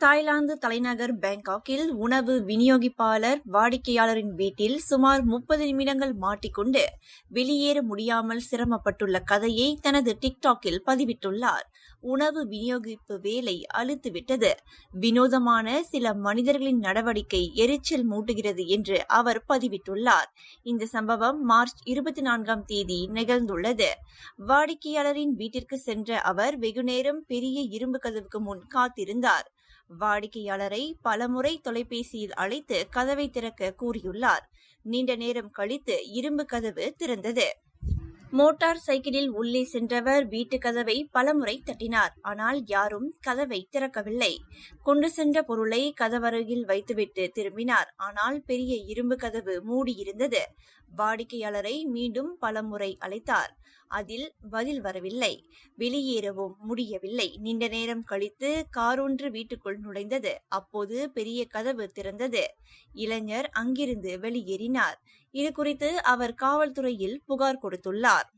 Thailand தலைநகர் பேங்காக்கில் உணவு விநியோகிப்பாளர் வாடிக்கையாளரின் வீட்டில் சுமார் முப்பது நிமிடங்கள் மாட்டிக்கொண்டு வெளியேற முடியாமல் சிரமப்பட்டுள்ள கதையை தனது டிக்டாக்கில் பதிவிட்டுள்ளார். உணவு விநியோகிப்பு வேலை அழுத்துவிட்டது. வினோதமான சில மனிதர்களின் நடவடிக்கை எரிச்சல் மூட்டுகிறது என்று அவர் பதிவிட்டுள்ளார். இந்த சம்பவம் மார்ச் இருபத்தி நான்காம் தேதி நிகழ்ந்துள்ளது. வாடிக்கையாளரின் வீட்டிற்கு சென்ற அவர் வெகுநேரம் பெரிய இரும்பு கதவுக்கு முன் காத்திருந்தார். வாடிக்கையாளரை பலமுறை தொலைபேசியில் அழைத்து கதவை திறக்க கூறியுள்ளார். நீண்ட நேரம் கழித்து இரும்பு கதவு திறந்தது. மோட்டார் சைக்கிளில் உள்ளே சென்றவர் வீட்டு கதவை பலமுறை தட்டினார். ஆனால் யாரும் கதவை திறக்கவில்லை. கொண்டு சென்ற பொருளை கதவருகில் வைத்துவிட்டு திரும்பினார். ஆனால் பெரிய இரும்பு கதவு மூடியிருந்தது. வாடிக்கையாளரை மீண்டும் பலமுறை அழைத்தார். அதில் பதில் வரவில்லை. வெளியேறவும் முடியவில்லை. நீண்ட நேரம் கழித்து காரொன்று வீட்டுக்குள் நுழைந்தது. அப்போது பெரிய கதவு திறந்தது. இளைஞர் அங்கிருந்து வெளியேறினார். இது குறித்து அவர் காவல்துறையில் புகார் கொடுத்துள்ளார்.